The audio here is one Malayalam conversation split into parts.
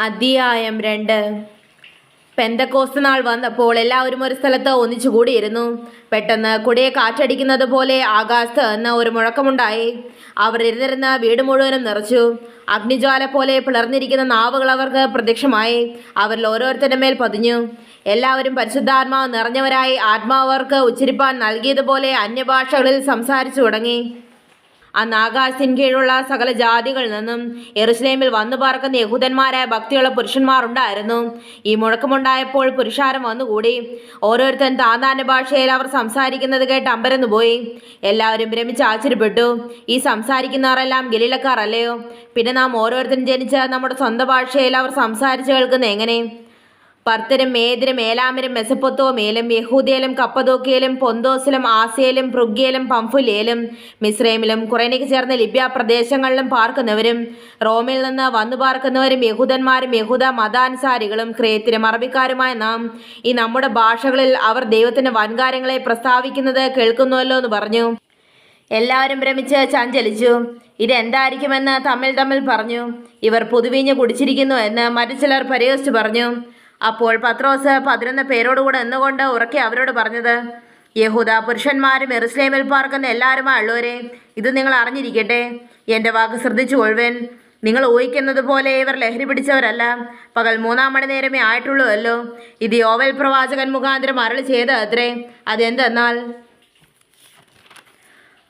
അധ്യായം രണ്ട്. പെന്തക്കോസ് നാൾ വന്നപ്പോൾ എല്ലാവരും ഒരു സ്ഥലത്ത് ഒന്നിച്ചുകൂടിയിരുന്നു പെട്ടെന്ന് കുടിയെ കാറ്റടിക്കുന്നത് പോലെ ആകാശത്ത് നിന്ന് ഒരു മുഴക്കമുണ്ടായി. അവർ ഇരുന്നിരുന്ന വീട് മുഴുവനും നിറച്ചു. അഗ്നിജ്വാല പോലെ പിളർന്നിരിക്കുന്ന നാവുകൾ അവർക്ക് പ്രത്യക്ഷമായി. അവരിൽ ഓരോരുത്തരുടെ മേൽ പതിഞ്ഞു. എല്ലാവരും പരിശുദ്ധാത്മാവ് നിറഞ്ഞവരായി ആത്മാവർക്ക് ഉച്ചരിപ്പാൻ നൽകിയതുപോലെ അന്യഭാഷകളിൽ സംസാരിച്ചു തുടങ്ങി. അന്ന് ആകാശത്തിൻ കീഴുള്ള സകല ജാതികളിൽ നിന്നും എറുസലേമിൽ വന്നു പാർക്കുന്ന യഹൂദന്മാരായ ഭക്തിയുള്ള പുരുഷന്മാരുണ്ടായിരുന്നു. ഈ മുഴക്കമുണ്ടായപ്പോൾ പുരുഷാരം വന്നുകൂടി. ഓരോരുത്തൻ താന്താന്റെ ഭാഷയിൽ അവർ സംസാരിക്കുന്നത് കേട്ട് അമ്പരന്നു പോയി. എല്ലാവരും ഭ്രമിച്ച് ആശ്ചര്യപ്പെട്ടു. ഈ സംസാരിക്കുന്നവരെല്ലാം ഗലീലക്കാർ അല്ലയോ? പിന്നെ നാം ഓരോരുത്തരും ജനിച്ച നമ്മുടെ സ്വന്തം ഭാഷയിൽ അവർ സംസാരിച്ചു കേൾക്കുന്നത് എങ്ങനെ? പർത്തരും മേദിരും ഏലാമരും മെസപ്പൊത്തോമേലും യഹൂദിയയിലും കപ്പതോക്കിയയിലും പൊന്തോസിലും ആസിയയിലും പൃഗ്യയിലും പംഫുലേലും മിസ്രൈമിലും കുറേനയ്ക്ക് ചേർന്ന ലിബ്യ പ്രദേശങ്ങളിലും പാർക്കുന്നവരും റോമിൽ നിന്ന് വന്നു പാർക്കുന്നവരും യഹൂദന്മാരും യഹൂദ മതാനുസാരികളും ക്രേത്തിനും അറബിക്കാരുമായ നാം ഈ നമ്മുടെ ഭാഷകളിൽ അവർ ദൈവത്തിന്റെ വൻകാര്യങ്ങളെ പ്രസ്താവിക്കുന്നത് കേൾക്കുന്നുവല്ലോ എന്ന് പറഞ്ഞു. എല്ലാവരും ഭ്രമിച്ച് ചഞ്ചലിച്ചു. ഇതെന്തായിരിക്കുമെന്ന് തമ്മിൽ തമ്മിൽ പറഞ്ഞു. ഇവർ പുതുവീഞ്ഞ് കുടിച്ചിരിക്കുന്നു എന്ന് മറ്റു ചിലർ പരിഹസിച്ചു പറഞ്ഞു. അപ്പോൾ പത്രോസ് പതിനൊന്ന് പേരോടുകൂടെ എന്നുകൊണ്ട് ഉറക്കെ അവരോട് പറഞ്ഞത് യഹൂദ പുരുഷന്മാരും എറുസ്ലേമിൽ പാർക്കുന്ന എല്ലാവരുമായുള്ളവരെ ഇത് നിങ്ങൾ അറിഞ്ഞിരിക്കട്ടെ. എന്റെ വാക്ക് ശ്രദ്ധിച്ചു കൊഴുവൻ നിങ്ങൾ ഊഹിക്കുന്നത് പോലെ ഇവർ ലഹരി പിടിച്ചവരല്ല. പകൽ മൂന്നാം മണി നേരമേ ആയിട്ടുള്ളൂവല്ലോ ഇത് യോവൽ പ്രവാചകൻ മുഖാന്തരം അരളി ചെയ്ത് അത്രേ. അതെന്തെന്നാൽ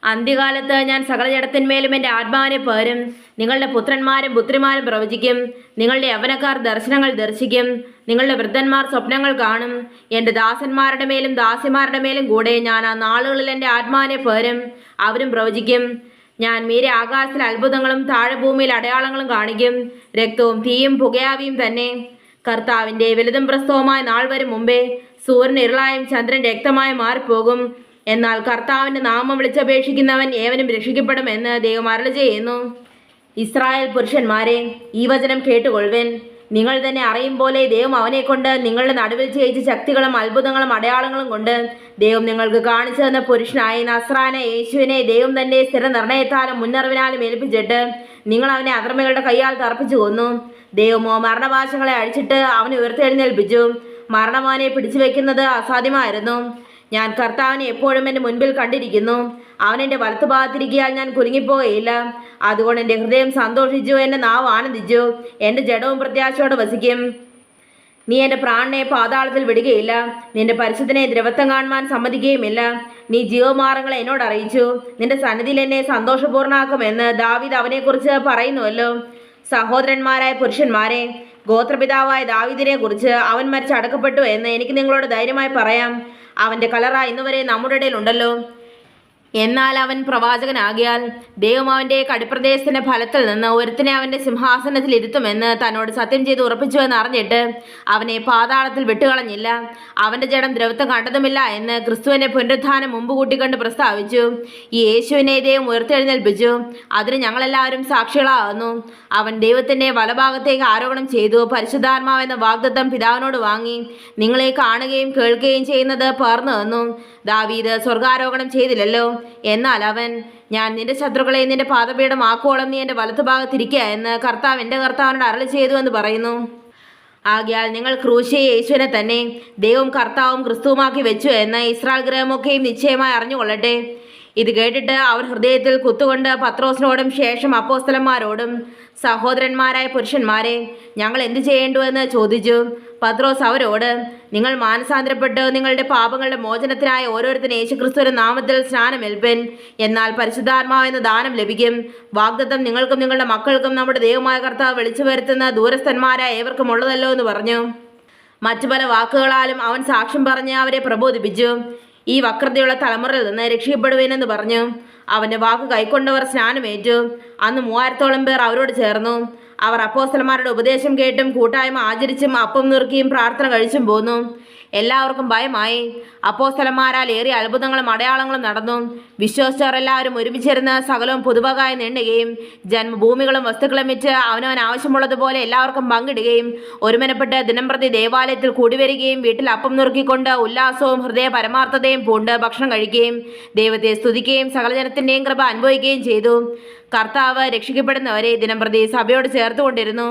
അന്ത്യകാലത്ത് ഞാൻ സകല ജഡത്തിന്മേലും എന്റെ ആത്മാവിനെ പേരും നിങ്ങളുടെ പുത്രന്മാരും പുത്രിമാരും പ്രവചിക്കും. നിങ്ങളുടെ യവനക്കാർ ദർശനങ്ങൾ ദർശിക്കും. നിങ്ങളുടെ വൃദ്ധന്മാർ സ്വപ്നങ്ങൾ കാണും. എന്റെ ദാസന്മാരുടെ മേലും ദാസിമാരുടെ മേലും കൂടെ ഞാൻ ആ നാളുകളിൽ എന്റെ ആത്മാവിനെ പേരും അവരും പ്രവചിക്കും. ഞാൻ മീരെ ആകാശത്തിൽ അത്ഭുതങ്ങളും താഴെ ഭൂമിയിൽ അടയാളങ്ങളും കാണിക്കും. രക്തവും തീയും പുകയാവിയും തന്നെ. കർത്താവിന്റെ വലുതും പ്രസ്തവമായ നാൾ വരും മുമ്പേ സൂര്യൻ ഇരുളായും ചന്ദ്രൻ രക്തമായും മാറിപ്പോകും. എന്നാൽ കർത്താവിന്റെ നാമം വിളിച്ചപേക്ഷിക്കുന്നവൻ ഏവനും രക്ഷിക്കപ്പെടും എന്ന് ദൈവം അരളി ചെയ്യുന്നു. ഇസ്രായേൽ പുരുഷന്മാരെ ഈ വചനം കേട്ടുകൊള്ളുവൻ. നിങ്ങൾ തന്നെ അറിയും പോലെ ദൈവം അവനെ കൊണ്ട് നിങ്ങളുടെ നടുവിൽ ചെയ്യിച്ച ശക്തികളും അത്ഭുതങ്ങളും അടയാളങ്ങളും കൊണ്ട് ദൈവം നിങ്ങൾക്ക് കാണിച്ചു തന്ന പുരുഷനായ നസ്രാന യേശുവിനെ ദൈവം തന്റെ സ്ഥിര നിർണയത്താലും മുന്നറിവിനാലും ഏൽപ്പിച്ചിട്ട് നിങ്ങൾ അവനെ അധർമ്മികളുടെ കൈയാൽ തർപ്പിച്ചു കൊന്നു. ദൈവമോ മരണവാശങ്ങളെ അഴിച്ചിട്ട് അവനെ ഉയർത്തെഴുന്നേൽപ്പിച്ചു. മരണമാനെ പിടിച്ചു വെക്കുന്നത് അസാധ്യമായിരുന്നു. ഞാൻ കർത്താവിനെ എപ്പോഴും എന്റെ മുൻപിൽ കണ്ടിരിക്കുന്നു. അവൻ എന്റെ വലത്തുഭാഗത്തിരിക്കിയാൽ ഞാൻ കുലുങ്ങിപ്പോകയില്ല. അതുകൊണ്ട് എന്റെ ഹൃദയം സന്തോഷിച്ചു എന്റെ നാവ് ആനന്ദിച്ചു എന്റെ ജഡവും പ്രത്യാശയോടെ വസിക്കും. നീ എന്റെ പ്രാണനെ പാതാളത്തിൽ വിടുകയില്ല. നിന്റെ പരിശുദ്ധനെ ദ്രവത്വം കാണുവാൻ സമ്മതിക്കുകയുമില്ല. നീ ജീവമാർഗങ്ങളെ എന്നോട് അറിയിച്ചു. നിന്റെ സന്നിധിയിൽ എന്നെ സന്തോഷപൂർണാക്കുമെന്ന് ദാവിദ് അവനെക്കുറിച്ച് പറയുന്നുവല്ലോ. സഹോദരന്മാരായ പുരുഷന്മാരെ ഗോത്രപിതാവായ ദാവിദിനെ കുറിച്ച് അവൻ മരിച്ച് അടക്കപ്പെട്ടു എന്ന് എനിക്ക് നിങ്ങളോട് ധൈര്യമായി പറയാം. അവന്റെ കളറ ഇന്നുവരെ നമ്മുടെ ഇടയിലുണ്ടല്ലോ എന്നാൽ അവൻ പ്രവാചകനാകിയാൽ ദൈവം കടുപ്രദേശത്തിന്റെ ഫലത്തിൽ നിന്ന് ഒരുത്തിനെ അവന്റെ സിംഹാസനത്തിൽ ഇരുത്തുമെന്ന് തന്നോട് സത്യം ചെയ്ത് ഉറപ്പിച്ചുവെന്ന് അറിഞ്ഞിട്ട് അവനെ പാതാളത്തിൽ വിട്ടുകളഞ്ഞില്ല. അവന്റെ ജഡം ദ്രവത്വം കണ്ടതുമില്ല എന്ന് ക്രിസ്തുവിന്റെ പുനരുദ്ധാനം മുമ്പ് കൂട്ടിക്കൊണ്ട് പ്രസ്താവിച്ചു. യേശുവിനെ ദൈവം ഉയർത്തെഴുന്നേൽപ്പിച്ചു. അതിന് ഞങ്ങളെല്ലാവരും സാക്ഷികളാകുന്നു. അവൻ ദൈവത്തിന്റെ വലഭാഗത്തേക്ക് ആരോപണം ചെയ്തു. പരിശുദ്ധാത്മാവെന്ന വാഗ്ദത്തം പിതാവിനോട് വാങ്ങി. നിങ്ങളെ കാണുകയും കേൾക്കുകയും ചെയ്യുന്നത് പേർന്നു തന്നു. ദാവീദ് സ്വർഗാരോപണം ചെയ്തില്ലല്ലോ. എന്നാൽ അവൻ ഞാൻ നിന്റെ ശത്രുക്കളെ നിന്റെ പാദപീഠമാക്കോളം നീ എന്റെ വലത്തുഭാഗത്തിരിക്കുക എന്ന് കർത്താവ് എന്റെ കർത്താവിനോട് അരളി ചെയ്തു എന്ന് പറയുന്നു. ആകയാൽ നിങ്ങൾ ക്രൂശയെ യേശുവിനെ തന്നെ ദൈവം കർത്താവും ക്രിസ്തുവുമാക്കി വെച്ചു എന്ന് ഇസ്രായേൽ ഗ്രഹമൊക്കെയും നിശ്ചയമായി അറിഞ്ഞുകൊള്ളട്ടെ. ഇത് കേട്ടിട്ട് അവർ ഹൃദയത്തിൽ കുത്തുകൊണ്ട് പത്രോസിനോടും ശേഷം അപ്പോസ്തലന്മാരോടും സഹോദരന്മാരായ പുരുഷന്മാരെ ഞങ്ങൾ എന്തു ചെയ്യേണ്ടുവെന്ന് ചോദിച്ചു. പത്രോസ് അവരോട് നിങ്ങൾ മാനസാന്തരപ്പെട്ട് നിങ്ങളുടെ പാപങ്ങളുടെ മോചനത്തിനായി ഓരോരുത്തരും യേശുക്രിസ്തുവിന്റെ നാമത്തിൽ സ്നാനമേൽപ്പൻ. എന്നാൽ പരിശുദ്ധാത്മാവെന്ന ദാനം ലഭിക്കും. വാഗ്ദത്തം നിങ്ങൾക്കും നിങ്ങളുടെ മക്കൾക്കും നമ്മുടെ ദൈവമായ കർത്താവ് വിളിച്ചു വരുത്തുന്ന ദൂരസ്ഥന്മാരായ ഏവർക്കും ഉള്ളതല്ലോ എന്ന് പറഞ്ഞു. മറ്റു പല വാക്കുകളാലും അവൻ സാക്ഷ്യം പറഞ്ഞ് അവരെ പ്രബോധിപ്പിച്ചു. ഈ വക്രതയുള്ള തലമുറയിൽ നിന്ന് രക്ഷിക്കപ്പെടുവേനെന്ന് പറഞ്ഞു. അവന്റെ വാക്ക് കൈക്കൊണ്ടവർ സ്നാനമേറ്റു. അന്ന് മൂവായിരത്തോളം പേർ അവരോട് ചേർന്നു. അവർ അപ്പോസ്തലന്മാരുടെ ഉപദേശം കേട്ടും കൂട്ടായ്മ ആചരിച്ചും അപ്പം നുറുക്കിയും പ്രാർത്ഥന കഴിച്ചും പോന്നു. എല്ലാവർക്കും ഭയമായി. അപ്പോസ്തലന്മാരാൽ ഏറിയ അത്ഭുതങ്ങളും അടയാളങ്ങളും നടന്നു. വിശ്വസിച്ചവർ എല്ലാവരും ഒരുമിച്ചിരുന്ന് സകലവും പുതുവകായി നീണ്ടുകയും ജന്മഭൂമികളും വസ്തുക്കളും വെച്ച് അവനവൻ ആവശ്യമുള്ളതുപോലെ എല്ലാവർക്കും പങ്കിടുകയും ഒരുമനപ്പെട്ട് ദിനംപ്രതി ദേവാലയത്തിൽ കൂടിവരികയും വീട്ടിൽ അപ്പം നുറുക്കിക്കൊണ്ട് ഉല്ലാസവും ഹൃദയ പരമാർത്ഥതയും പൂണ്ട് ഭക്ഷണം കഴിക്കുകയും ദൈവത്തെ സ്തുതിക്കുകയും സകലജനത്തിന്റെയും കൃപ അനുഭവിക്കുകയും ചെയ്തു. കർത്താവ് രക്ഷിക്കപ്പെടുന്നവരെ ദിനംപ്രതി സഭയോട് ചേർത്തുകൊണ്ടിരുന്നു.